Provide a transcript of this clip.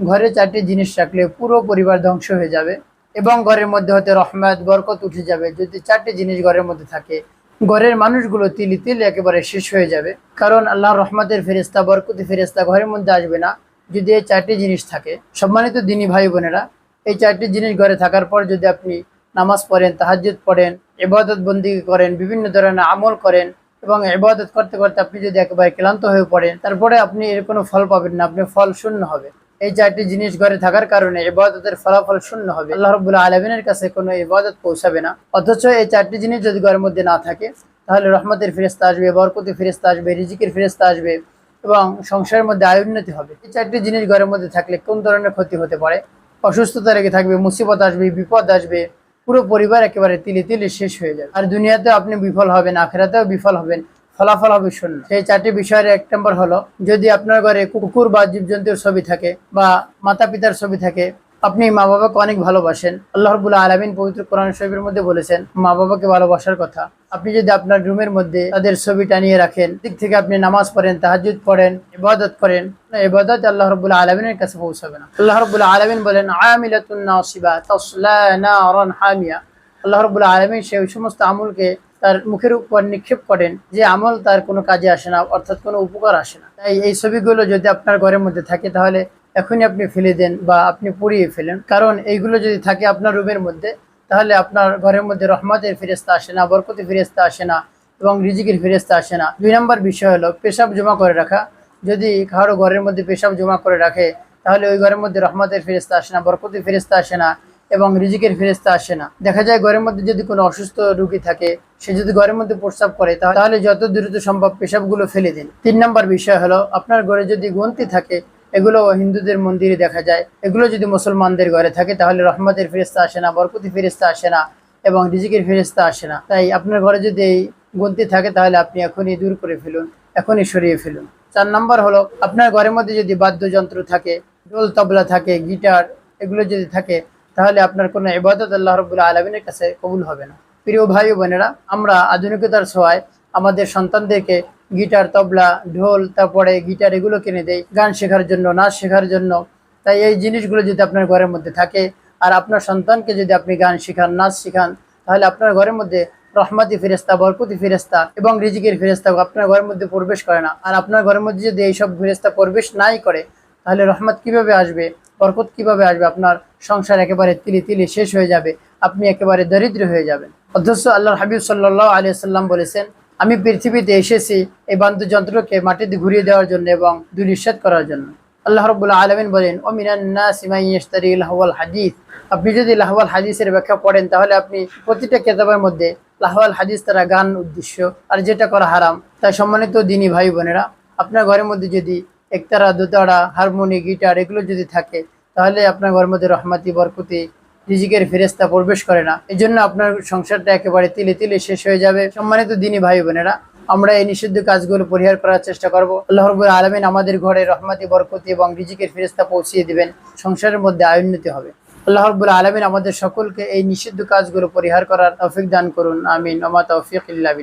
ঘরে চারটি জিনিস রাখলে পুরো পরিবার ধ্বংস হয়ে যাবে এবং ঘরের মধ্যে হতে রহমত, বরকত উঠে যাবে। যদি চারটি জিনিস ঘরের মধ্যে থাকে, ঘরের মানুষগুলো তিলি তিলি একেবারে শেষ হয়ে যাবে। কারণ আল্লাহ রহমতের ফেরিস্তা বরকতি ফেরিস্তা ঘরের মধ্যে আসবে না। যদি এই চারটি জিনিস থাকে, সম্মানিত দিনী ভাই বোনেরা, এই চারটি জিনিস ঘরে থাকার পর যদি আপনি নামাজ পড়েন, তাহাজ্জুদ পড়েন এবাদত বন্দি করেন, বিভিন্ন ধরনের আমল করেন এবং এবাদত করতে করতে আপনি যদি একেবারে ক্লান্ত হয়ে পড়েন, তারপরে আপনি এর কোনো ফল পাবেন না, আপনি ফল শূন্য হবে। এই চারটি জিনিস ঘরে থাকার কারণে ইবাদতের ফলাফল শূন্য হবে। আল্লাহ রবুল্লাহ আলমিনের কাছে কোনো ইবাদত পৌঁছাবে না। অথচ এই চারটি জিনিস যদি ঘরের মধ্যে না থাকে, তাহলে রহমতের ফেরেস্তা আসবে বরকতি ফেরেস্তা আসবে, রিজিকের ফেরেস্তা আসবে এবং সংসারের মধ্যে আয় উন্নতি হবে। এই চারটি জিনিস ঘরের মধ্যে থাকলে কোন ধরনের ক্ষতি হতে পারে? অসুস্থতা রেখে থাকবে, মুসিবত আসবে, বিপদ আসবে, পুরো পরিবার একেবারে তিলে তিলে শেষ হয়ে যাবে। আর দুনিয়াতেও আপনি বিফল হবেন, আখেরাতেও বিফল হবেন। ফলাফল হবে শূন্য। সেই চারটি বিষয়ের এক নম্বর হলো, যদি আপনার ঘরে কুকুর বা জীবজন্তুর ছবি থাকে বা মাতা পিতার ছবি থাকে, আপনি মা বাবাকে অনেক ভালোবাসেন। আল্লাহ রবুল্লাহ আলমিন পবিত্র কোরআন শরীফের মধ্যে বলেছেন মা বাবাকে ভালোবাসার কথা। আপনি যদি আপনার রুমের মধ্যে তাদের ছবি টানিয়ে রাখেন, দিক থেকে আপনি নামাজ পড়েন তাহাজুদ পড়েন, ইবাদত করেন, ইবাদত আল্লাহ রবুল্লাহ আলমিনের কাছে পৌঁছাবে না। আল্লাহ রবুল্লাহ আলমিন বলেন, আমিলাতুন নাসিবা, তাসলা হামিয়া। আল্লাহ রবুল্লাহ আলমিন সেই সমস্ত আমলকে তার মুখের উপর নিক্ষেপ করেন যে আমল তার কোনো কাজে আসে না, অর্থাৎ কোনো উপকার আসে না। তাই এই ছবিগুলো যদি আপনার ঘরের মধ্যে থাকে, তাহলে এখনই আপনি ফেলে দেন বা আপনি পুড়িয়ে ফেলেন। কারণ এইগুলো যদি থাকে আপনার রুমের মধ্যে, তাহলে আপনার ঘরের মধ্যে রহমতের ফেরেস্তা আসে না বরকতি ফেরেস্তা আসে না এবং রিজিকের ফেরেস্তা আসে না। দুই নম্বর বিষয় হলো পেশাব জমা করে রাখা। যদি কারও ঘরের মধ্যে পেশাব জমা করে রাখে, তাহলে ওই ঘরের মধ্যে রহমতের ফেরেস্তা আসে না বরকতি ফেরেস্তা আসে না এবং রিজিকের ফেরেস্তা আসে না। দেখা যায় ঘরের মধ্যে যদি কোনো অসুস্থ রুগী থাকে সে যদি ঘরের মধ্যে প্রস্রাব করে, তাহলে যত দ্রুত সম্ভব পেশাবগুলো ফেলে দিন। তিন নম্বর বিষয় হলো, আপনার ঘরে যদি গন্তি থাকে, এগুলো হিন্দুদের মন্দিরে দেখা যায়। এগুলো যদি মুসলমানদের ঘরে থাকে, তাহলে রহমতের ফেরিস্তা আসে না বরকতি ফেরিস্তা আসে না, এবং রিজিকের ফেরিস্তা আসে না। তাই আপনার ঘরে যদি এই গন্তি থাকে, তাহলে আপনি এখনই দূর করে ফেলুন, এখনই সরিয়ে ফেলুন। চার নম্বর হলো, আপনার ঘরের মধ্যে যদি বাদ্যযন্ত্র থাকে, ঢোল, তবলা থাকে, গিটার এগুলো যদি থাকে, তাহলে আপনার কোনো ইবাদত আল্লাহ রবুল্লা আলমিনের কাছে কবুল হবে না। প্রিয় ভাই বোনেরা, আমরা আধুনিকতার ছোঁয়ায় আমাদের সন্তানদেরকে গিটার, তবলা, ঢোল, তারপরে গিটার এগুলো কিনে দেয় গান শেখার জন্য, নাচ শেখার জন্য। তাই এই জিনিসগুলো যদি আপনার ঘরের মধ্যে থাকে আর আপনার সন্তানকে যদি আপনি গান শেখান, নাচ শেখান, তাহলে আপনার ঘরের মধ্যে রহমাতি ফেরেস্তা বরকতি ফেরেস্তা এবং রিজিকের ফেরেস্তা আপনার ঘরের মধ্যে প্রবেশ করে না। আর আপনার ঘরের মধ্যে যদি এইসব ফেরেস্তা প্রবেশ নাই করে, তাহলে রহমত কীভাবে আসবে, বরকত কীভাবে আসবে? আপনার সংসার একেবারে তিলি তিলি শেষ হয়ে যাবে, আপনি একেবারে দরিদ্র হয়ে যাবেন। অথচ আল্লাহর হাবিব সাল্লাহ আলিয়া সাল্লাম বলেছেন, আমি পৃথিবীতে এসেছি এই বাদ্যযন্ত্রকে মাটিতে ঘুরিয়ে দেওয়ার জন্য এবং দুলিশ্বাদ করার জন্য। আল্লাহ রবুল্লাহ আলমিন বলেন অমিনান্না সিমাইস্তারি লাহওয়াল হাদিস। আপনি যদি লাহওয়াল হাদিসের ব্যাখ্যা পড়েন, তাহলে আপনি প্রতিটা কেতাবের মধ্যে লাহওয়াল হাদিস তারা গান উদ্দেশ্য আর যেটা করা হারাম তাই সম্মানিত দিনী ভাই বোনেরা, আপনার ঘরের মধ্যে যদি একতারা, দোতারা, হারমোনি, গিটার এগুলো যদি থাকে, তাহলে আপনার ঘরের মধ্যে রহমাতি, বরকতি রিজিকের ফেরেস্তা প্রবেশ করে না। এই জন্য আপনার সংসারটা একেবারে তিলে তিলে শেষ হয়ে যাবে। সম্মানিত দিনই ভাই বোনেরা, আমরা এই নিষিদ্ধ কাজগুলো পরিহার করার চেষ্টা করব। আল্লাহ রবুল আলমিন আমাদের ঘরে রহমাতি, বরকতি এবং রিজিকের ফেরেস্তা পৌঁছিয়ে দিবেন। সংসারের মধ্যে আয়ুন্নতি হবে। আল্লাহ রবুল আলমিন আমাদের সকলকে এই নিষিদ্ধ কাজগুলো পরিহার করার তৌফিক দান করুন। আমিন। ওমা তৌফিক ইল্লা বিল্লাহ।